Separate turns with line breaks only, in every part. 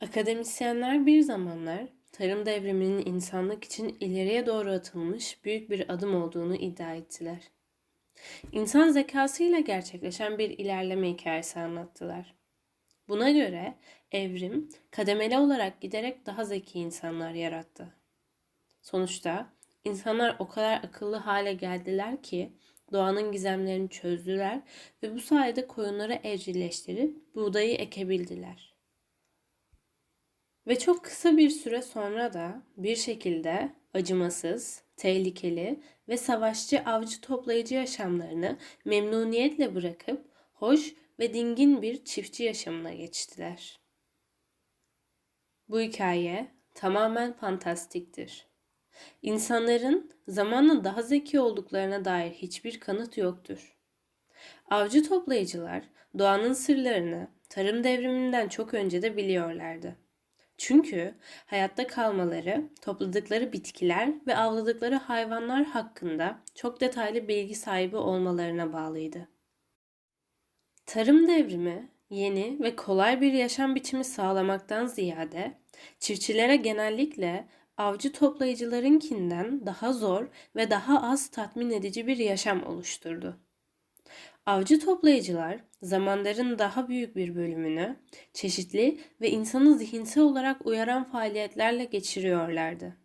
Akademisyenler bir zamanlar tarım devriminin insanlık için ileriye doğru atılmış büyük bir adım olduğunu iddia ettiler. İnsan zekasıyla gerçekleşen bir ilerleme hikayesi anlattılar. Buna göre evrim kademeli olarak giderek daha zeki insanlar yarattı. Sonuçta insanlar o kadar akıllı hale geldiler ki doğanın gizemlerini çözdüler ve bu sayede koyunları evcilleştirip buğdayı ekebildiler. Ve çok kısa bir süre sonra da bir şekilde acımasız, tehlikeli ve savaşçı avcı toplayıcı yaşamlarını memnuniyetle bırakıp hoş ve dingin bir çiftçi yaşamına geçtiler. Bu hikaye tamamen fantastiktir. İnsanların zamanla daha zeki olduklarına dair hiçbir kanıt yoktur. Avcı toplayıcılar doğanın sırlarını tarım devriminden çok önce de biliyorlardı. Çünkü hayatta kalmaları, topladıkları bitkiler ve avladıkları hayvanlar hakkında çok detaylı bilgi sahibi olmalarına bağlıydı. Tarım devrimi yeni ve kolay bir yaşam biçimi sağlamaktan ziyade çiftçilere genellikle avcı toplayıcılarınkinden daha zor ve daha az tatmin edici bir yaşam oluşturdu. Avcı toplayıcılar zamanların daha büyük bir bölümünü çeşitli ve insanı zihinsel olarak uyaran faaliyetlerle geçiriyorlardı.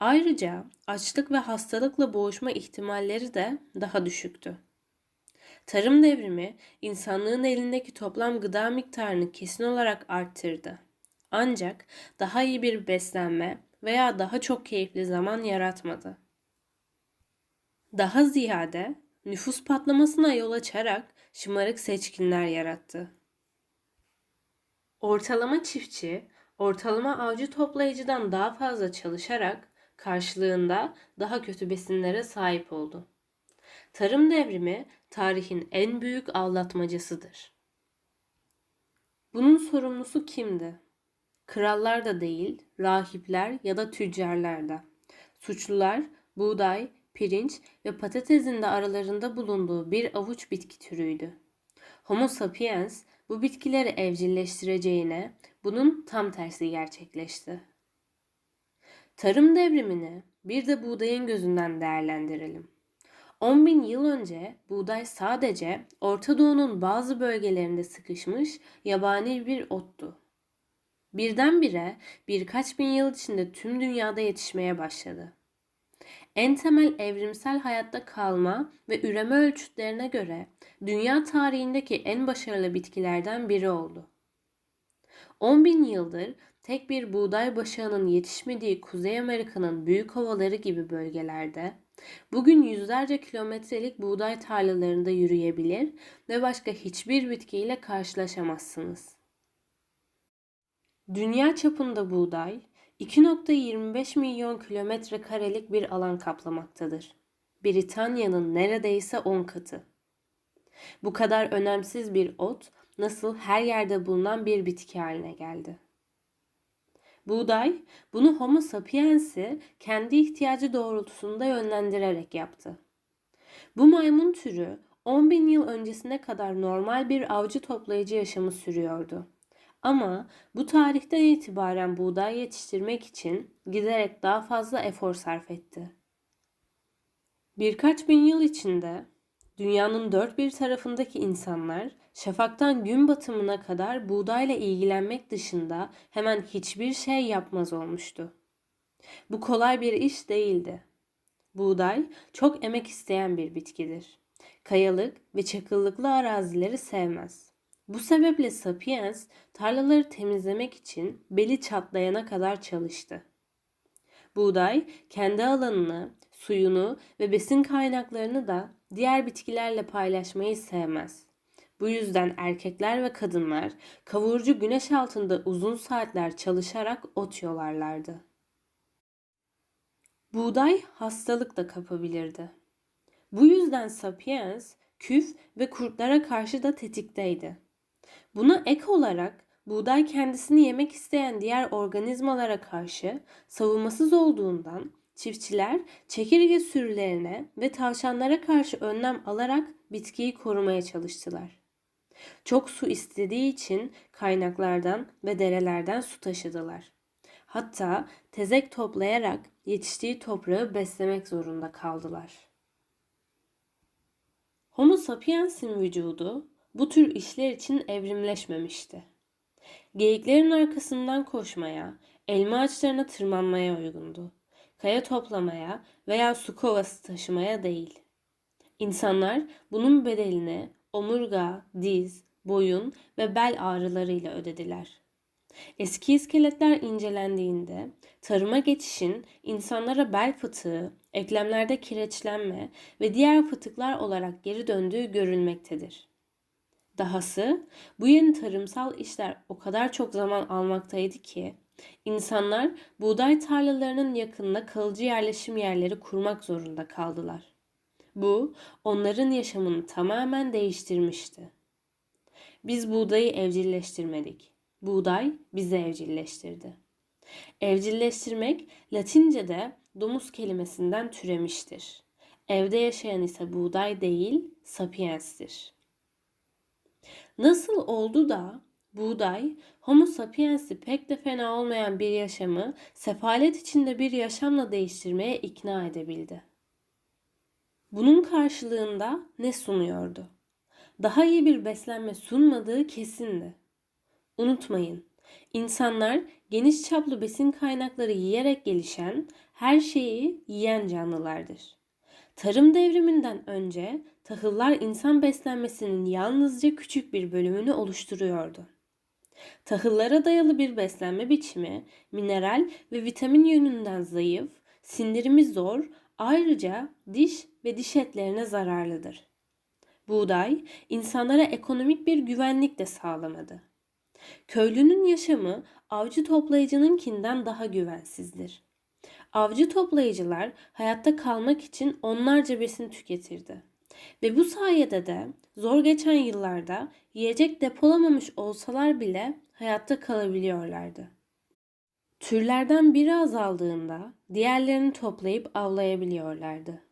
Ayrıca açlık ve hastalıkla boğuşma ihtimalleri de daha düşüktü. Tarım devrimi insanlığın elindeki toplam gıda miktarını kesin olarak arttırdı. Ancak daha iyi bir beslenme veya daha çok keyifli zaman yaratmadı. Daha ziyade nüfus patlamasına yol açarak şımarık seçkinler yarattı. Ortalama çiftçi, ortalama avcı toplayıcıdan daha fazla çalışarak karşılığında daha kötü besinlere sahip oldu. Tarım devrimi tarihin en büyük aldatmacasıdır. Bunun sorumlusu kimdi? Krallar da değil, rahipler ya da tüccarlar da. Suçlular buğday, pirinç ve patatesin de aralarında bulunduğu bir avuç bitki türüydü. Homo sapiens bu bitkileri evcilleştireceğine bunun tam tersi gerçekleşti. Tarım devrimini bir de buğdayın gözünden değerlendirelim. 10 bin yıl önce buğday sadece Orta Doğu'nun bazı bölgelerinde sıkışmış yabani bir ottu. Birdenbire birkaç bin yıl içinde tüm dünyada yetişmeye başladı. En temel evrimsel hayatta kalma ve üreme ölçütlerine göre dünya tarihindeki en başarılı bitkilerden biri oldu. 10 bin yıldır tek bir buğday başağının yetişmediği Kuzey Amerika'nın büyük ovaları gibi bölgelerde bugün yüzlerce kilometrelik buğday tarlalarında yürüyebilir ve başka hiçbir bitkiyle karşılaşamazsınız. Dünya çapında buğday 2.25 milyon kilometre karelik bir alan kaplamaktadır. Britanya'nın neredeyse 10 katı. Bu kadar önemsiz bir ot nasıl her yerde bulunan bir bitki haline geldi? Buğday bunu Homo sapiens'i kendi ihtiyacı doğrultusunda yönlendirerek yaptı. Bu maymun türü 10 bin yıl öncesine kadar normal bir avcı toplayıcı yaşamı sürüyordu. Ama bu tarihten itibaren buğday yetiştirmek için giderek daha fazla efor sarf etti. Birkaç bin yıl içinde dünyanın dört bir tarafındaki insanlar şafaktan gün batımına kadar buğdayla ilgilenmek dışında hemen hiçbir şey yapmaz olmuştu. Bu kolay bir iş değildi. Buğday çok emek isteyen bir bitkidir. Kayalık ve çakıllıklı arazileri sevmez. Bu sebeple Sapiens tarlaları temizlemek için beli çatlayana kadar çalıştı. Buğday kendi alanını, suyunu ve besin kaynaklarını da diğer bitkilerle paylaşmayı sevmez. Bu yüzden erkekler ve kadınlar kavurucu güneş altında uzun saatler çalışarak ot yolarlardı. Buğday hastalık da kapabilirdi. Bu yüzden Sapiens küf ve kurtlara karşı da tetikteydi. Buna ek olarak buğday kendisini yemek isteyen diğer organizmalara karşı savunmasız olduğundan çiftçiler çekirge sürülerine ve tavşanlara karşı önlem alarak bitkiyi korumaya çalıştılar. Çok su istediği için kaynaklardan ve derelerden su taşıdılar. Hatta tezek toplayarak yetiştiği toprağı beslemek zorunda kaldılar. Homo sapiens'in vücudu bu tür işler için evrimleşmemişti. Geyiklerin arkasından koşmaya, elma ağaçlarına tırmanmaya uygundu. Kaya toplamaya veya su kovası taşımaya değil. İnsanlar bunun bedelini omurga, diz, boyun ve bel ağrılarıyla ödediler. Eski iskeletler incelendiğinde tarıma geçişin insanlara bel fıtığı, eklemlerde kireçlenme ve diğer fıtıklar olarak geri döndüğü görülmektedir. Dahası bu yeni tarımsal işler o kadar çok zaman almaktaydı ki insanlar buğday tarlalarının yakınında kalıcı yerleşim yerleri kurmak zorunda kaldılar. Bu onların yaşamını tamamen değiştirmişti. Biz buğdayı evcilleştirmedik. Buğday bizi evcilleştirdi. Evcilleştirmek Latince'de domuz kelimesinden türemiştir. Evde yaşayan ise buğday değil, sapiens'tir. Nasıl oldu da buğday Homo sapiens'i pek de fena olmayan bir yaşamı sefalet içinde bir yaşamla değiştirmeye ikna edebildi? Bunun karşılığında ne sunuyordu? Daha iyi bir beslenme sunmadığı kesindi. Unutmayın, insanlar geniş çaplı besin kaynakları yiyerek gelişen, her şeyi yiyen canlılardır. Tarım devriminden önce tahıllar insan beslenmesinin yalnızca küçük bir bölümünü oluşturuyordu. Tahıllara dayalı bir beslenme biçimi, mineral ve vitamin yönünden zayıf, sindirimi zor, ayrıca diş ve diş etlerine zararlıdır. Buğday, insanlara ekonomik bir güvenlik de sağlamadı. Köylünün yaşamı avcı toplayıcınınkinden daha güvensizdir. Avcı toplayıcılar hayatta kalmak için onlarca besin tüketirdi. Ve bu sayede de zor geçen yıllarda yiyecek depolamamış olsalar bile hayatta kalabiliyorlardı. Türlerden biri azaldığında diğerlerini toplayıp avlayabiliyorlardı.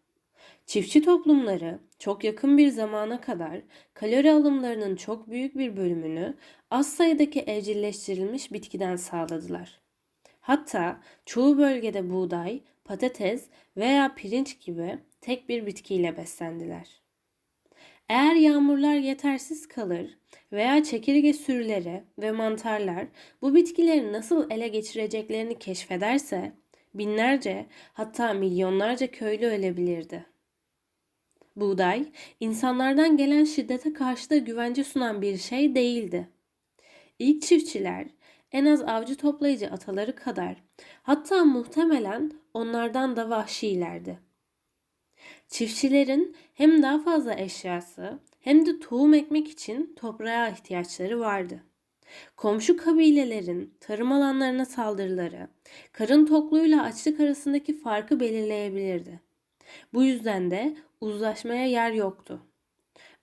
Çiftçi toplumları çok yakın bir zamana kadar kalori alımlarının çok büyük bir bölümünü az sayıdaki evcilleştirilmiş bitkiden sağladılar. Hatta çoğu bölgede buğday, patates veya pirinç gibi tek bir bitkiyle beslendiler. Eğer yağmurlar yetersiz kalır veya çekirge sürüleri ve mantarlar bu bitkileri nasıl ele geçireceklerini keşfederse binlerce hatta milyonlarca köylü ölebilirdi. Buğday, insanlardan gelen şiddete karşı da güvence sunan bir şey değildi. İlk çiftçiler en az avcı toplayıcı ataları kadar hatta muhtemelen onlardan da vahşilerdi. Çiftçilerin hem daha fazla eşyası hem de tohum ekmek için toprağa ihtiyaçları vardı. Komşu kabilelerin tarım alanlarına saldırıları karın tokluğuyla açlık arasındaki farkı belirleyebilirdi. Bu yüzden de uzlaşmaya yer yoktu.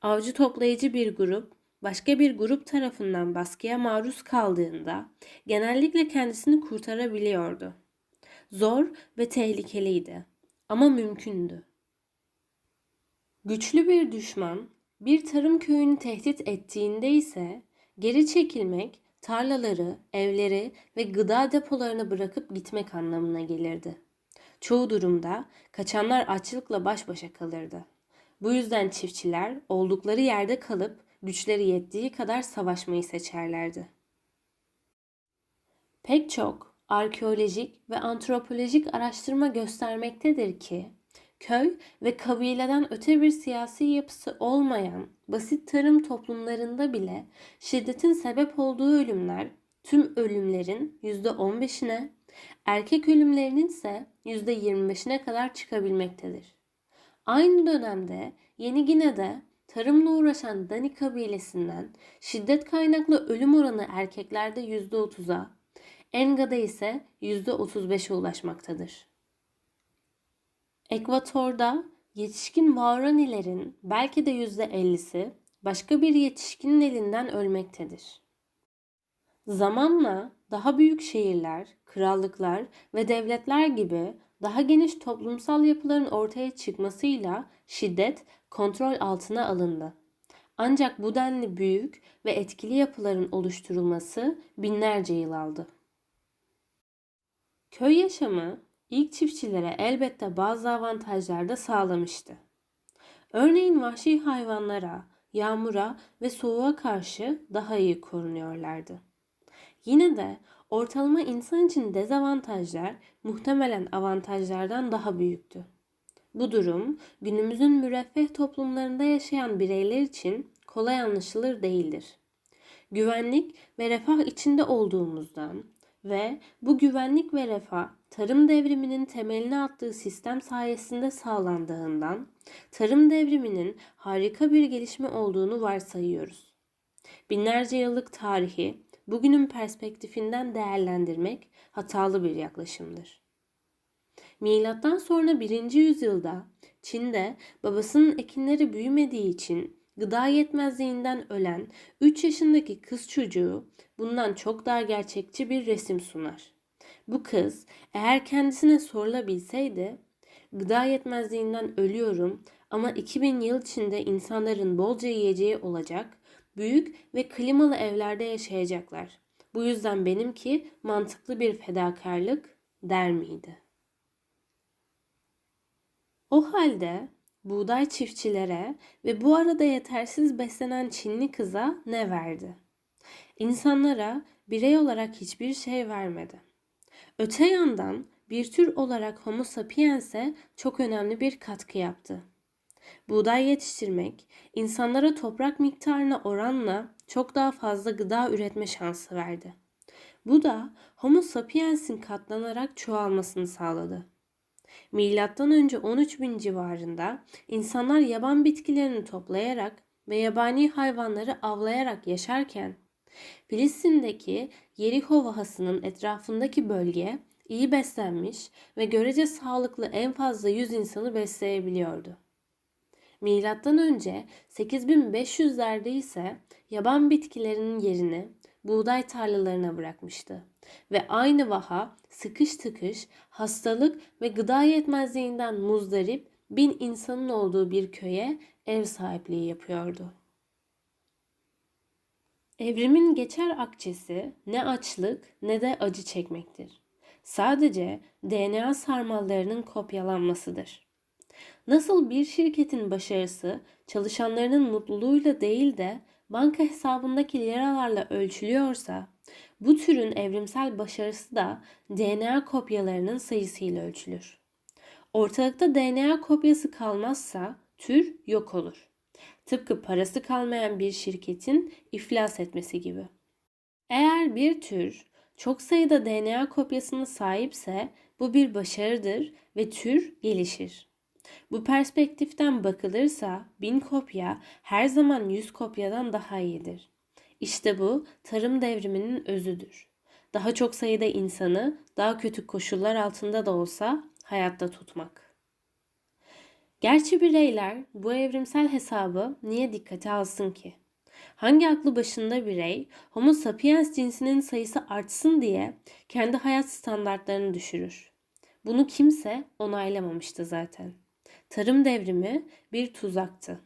Avcı toplayıcı bir grup başka bir grup tarafından baskıya maruz kaldığında genellikle kendisini kurtarabiliyordu. Zor ve tehlikeliydi ama mümkündü. Güçlü bir düşman bir tarım köyünü tehdit ettiğinde ise geri çekilmek tarlaları, evleri ve gıda depolarını bırakıp gitmek anlamına gelirdi. Çoğu durumda kaçanlar açlıkla baş başa kalırdı. Bu yüzden çiftçiler oldukları yerde kalıp güçleri yettiği kadar savaşmayı seçerlerdi. Pek çok arkeolojik ve antropolojik araştırma göstermektedir ki köy ve kabileden öte bir siyasi yapısı olmayan basit tarım toplumlarında bile şiddetin sebep olduğu ölümler tüm ölümlerin %15'ine, erkek ölümlerinin ise %25'ine kadar çıkabilmektedir. Aynı dönemde Yeni Gine'de tarımla uğraşan Dani kabilesinden şiddet kaynaklı ölüm oranı erkeklerde %30'a, Enga'da ise %35'e ulaşmaktadır. Ekvator'da yetişkin Vauranilerin belki de %50'si başka bir yetişkinin elinden ölmektedir. Zamanla daha büyük şehirler, krallıklar ve devletler gibi daha geniş toplumsal yapıların ortaya çıkmasıyla şiddet kontrol altına alındı. Ancak bu denli büyük ve etkili yapıların oluşturulması binlerce yıl aldı. Köy yaşamı ilk çiftçilere elbette bazı avantajlar da sağlamıştı. Örneğin vahşi hayvanlara, yağmura ve soğuğa karşı daha iyi korunuyorlardı. Yine de ortalama insan için dezavantajlar muhtemelen avantajlardan daha büyüktü. Bu durum günümüzün müreffeh toplumlarında yaşayan bireyler için kolay anlaşılır değildir. Güvenlik ve refah içinde olduğumuzdan ve bu güvenlik ve refah tarım devriminin temelini attığı sistem sayesinde sağlandığından tarım devriminin harika bir gelişme olduğunu varsayıyoruz. Binlerce yıllık tarihi bugünün perspektifinden değerlendirmek hatalı bir yaklaşımdır. Milattan sonra 1. yüzyılda Çin'de babasının ekinleri büyümediği için gıda yetmezliğinden ölen 3 yaşındaki kız çocuğu bundan çok daha gerçekçi bir resim sunar. Bu kız eğer kendisine sorulabilseydi gıda yetmezliğinden ölüyorum ama 2000 yıl içinde insanların bolca yiyeceği olacak, büyük ve klimalı evlerde yaşayacaklar. Bu yüzden benimki mantıklı bir fedakarlık der miydi? O halde buğday çiftçilere ve bu arada yetersiz beslenen Çinli kıza ne verdi? İnsanlara birey olarak hiçbir şey vermedi. Öte yandan bir tür olarak Homo sapiens'e çok önemli bir katkı yaptı. Buğday yetiştirmek, insanlara toprak miktarına oranla çok daha fazla gıda üretme şansı verdi. Bu da Homo sapiens'in katlanarak çoğalmasını sağladı. Milattan önce 13 bin civarında insanlar yaban bitkilerini toplayarak ve yabani hayvanları avlayarak yaşarken Filistin'deki Yeriko Vahası'nın etrafındaki bölge iyi beslenmiş ve görece sağlıklı en fazla 100 insanı besleyebiliyordu. Milattan önce 8500'lerde ise yaban bitkilerinin yerini buğday tarlalarına bırakmıştı ve aynı vaha sıkış tıkış hastalık ve gıda yetmezliğinden muzdarip bin insanın olduğu bir köye ev sahipliği yapıyordu. Evrimin geçer akçesi ne açlık ne de acı çekmektir. Sadece DNA sarmallarının kopyalanmasıdır. Nasıl bir şirketin başarısı çalışanlarının mutluluğuyla değil de banka hesabındaki liralarla ölçülüyorsa, bu türün evrimsel başarısı da DNA kopyalarının sayısıyla ölçülür. Ortalıkta DNA kopyası kalmazsa tür yok olur. Tıpkı parası kalmayan bir şirketin iflas etmesi gibi. Eğer bir tür çok sayıda DNA kopyasına sahipse bu bir başarıdır ve tür gelişir. Bu perspektiften bakılırsa bin kopya her zaman yüz kopyadan daha iyidir. İşte bu tarım devriminin özüdür. Daha çok sayıda insanı daha kötü koşullar altında da olsa hayatta tutmak. Gerçi bireyler bu evrimsel hesabı niye dikkate alsın ki? Hangi aklı başında birey Homo sapiens cinsinin sayısı artsın diye kendi hayat standartlarını düşürür? Bunu kimse onaylamamıştı zaten. Tarım devrimi bir tuzaktı.